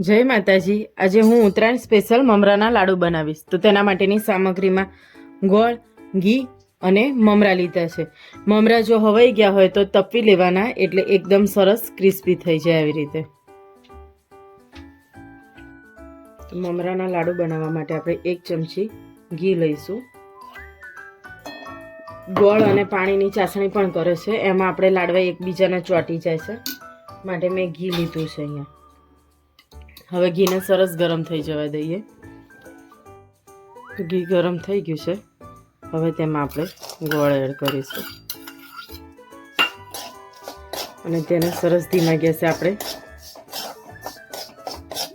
જય માતાજી. આજે હું ઉત્તરાયણ સ્પેશિયલ મમરાના લાડુ બનાવીશ. તો તેના માટેની સામગ્રીમાં ગોળ, ઘી અને મમરા લીધા છે. મમરા જો હવાઈ ગયા હોય તો તપી લેવાના એટલે એકદમ સરસ ક્રિસ્પી થઈ જાય આવી રીતે. મમરાના લાડુ બનાવવા માટે આપણે એક ચમચી ઘી લઈશું. ગોળ અને પાણીની ચાસણી પણ કરે છે. એમાં આપણે લાડવા એકબીજાના ચોંટી જાય છે. માટે મેં ઘી લીધું છે અહીંયા. હવે ઘીને સરસ ગરમ થઈ જવા દઈએ. ઘી ગરમ થઈ ગયું છે. હવે તેમાં આપણે ગોળ એડ કરીશું. અને તેને સરસ ધીમા ગેસે આપણે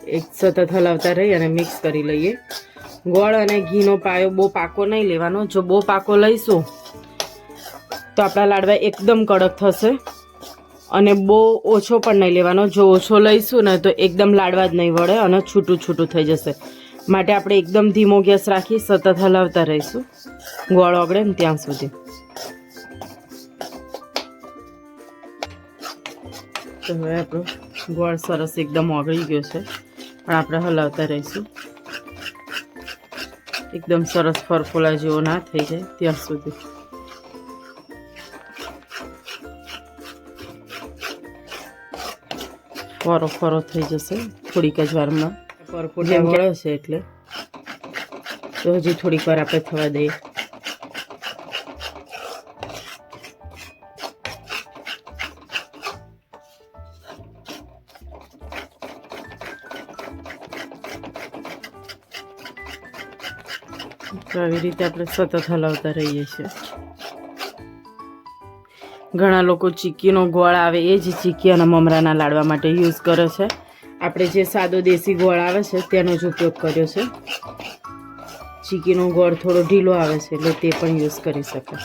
એક સતત હલાવતા રહી અને મિક્સ કરી લઈએ. ગોળ અને ઘીનો પાયો બહુ પાકો નહીં લેવાનો. જો બહુ પાકો લઈશું, તો આપણા લાડવા એકદમ કડક થશે. અને બહુ ઓછો પણ નહીં લેવાનો. જો ઓછો લઈશું ને તો એકદમ લાડવા જ નહીં વળે અને છૂટું છૂટું થઈ જશે. માટે આપણે એકદમ ધીમો ગેસ રાખી સતત હલાવતા રહીશું. ગોળ ઓગળે ને ત્યાં સુધી. તો હવે આપણો ગોળ સરસ એકદમ ઓગળી ગયો છે. પણ આપણે હલાવતા રહીશું. એકદમ સરસ ફરફોલા જેવો ના થઈ જાય ત્યાં સુધી. ફરો ફરો થઈ જશે થોડીક જ વારમાં. પરપોટા વળે છે એટલે. તો હજી થોડીક વાર આપણે થવા દઈએ. તો આવી રીતે આપણે સતત હલાવતા રહીએ છીએ. ઘણા લોકો ચીક્કીનો ગોળ આવે, એ જ ચીક્કી અને મમરાના લાડવા માટે યુઝ કરે છે. આપણે જે સાદો દેશી ગોળ આવે છે, તેનો જ ઉપયોગ કર્યો છે. ચીકીનો ગોળ થોડો ઢીલો આવે છે, એટલે તે પણ યુઝ કરી શકે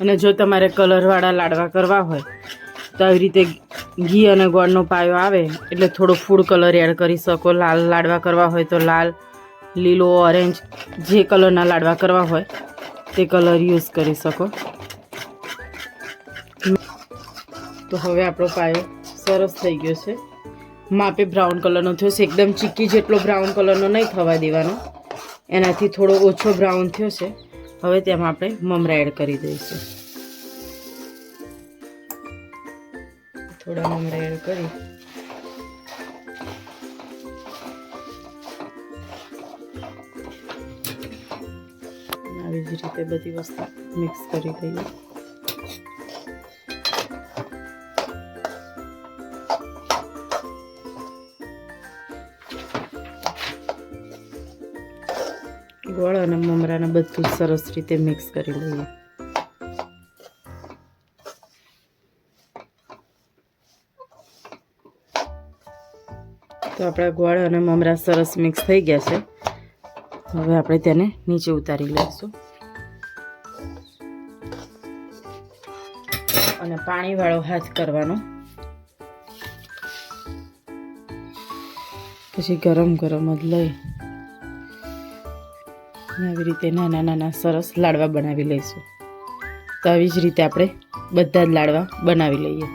અને જો તમારે કલરવાળા લાડવા કરવા હોય, તો આવી રીતે ઘી અને ગોળનો પાયો આવે, એટલે થોડો ફૂડ કલર એડ કરી શકો. લાલ લાડવા કરવા હોય તો લાલ લીલો ઓરેન્જ જે કલરના લાડવા કરવા હોય, તે કલર યુઝ કરી શકો. તો હવે આપણો પાયો સરસ થઈ ગયો છે. માપે બ્રાઉન કલરનો થયો છે. એકદમ ચીક્કી જેટલો બ્રાઉન કલરનો નહીં થવા દેવાનો. એનાથી થોડો ઓછો બ્રાઉન થયો છે. હવે તેમાં આપણે મમરા એડ કરી દઈશું. થોડા મમરા એડ કરી. આવી જ રીતે બધી વસ્તુ મિક્સ કરી દઈએ ગોળ અને મમરાને બધું સરસ રીતે મિક્સ કરી લઈએ. તો આપણા ગોળ અને મમરા સરસ મિક્સ થઈ ગયા છે. હવે આપણે તેને નીચે ઉતારી લઈશું. અને પાણીવાળો હાથ કરવાનો. પછી ગરમ ગરમ જ લઈ આવી રીતે નાના નાના સરસ લાડવા બનાવી લઈશું. તો આવી જ રીતે આપણે બધા જ લાડવા બનાવી લઈએ.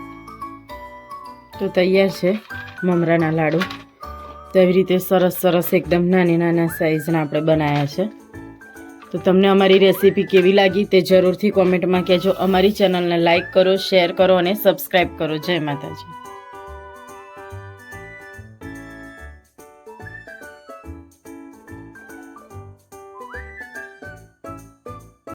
તો તૈયાર છે મમરાના લાડુ. તો એવી રીતે સરસ સરસ એકદમ નાની નાના સાઇઝના આપણે બનાવ્યા છે. તો તમને અમારી રેસીપી કેવી લાગી તે જરૂરથી કોમેન્ટમાં કહેજો. અમારી ચેનલને લાઇક કરો શેર કરો અને સબસ્ક્રાઈબ કરો. જય માતાજી.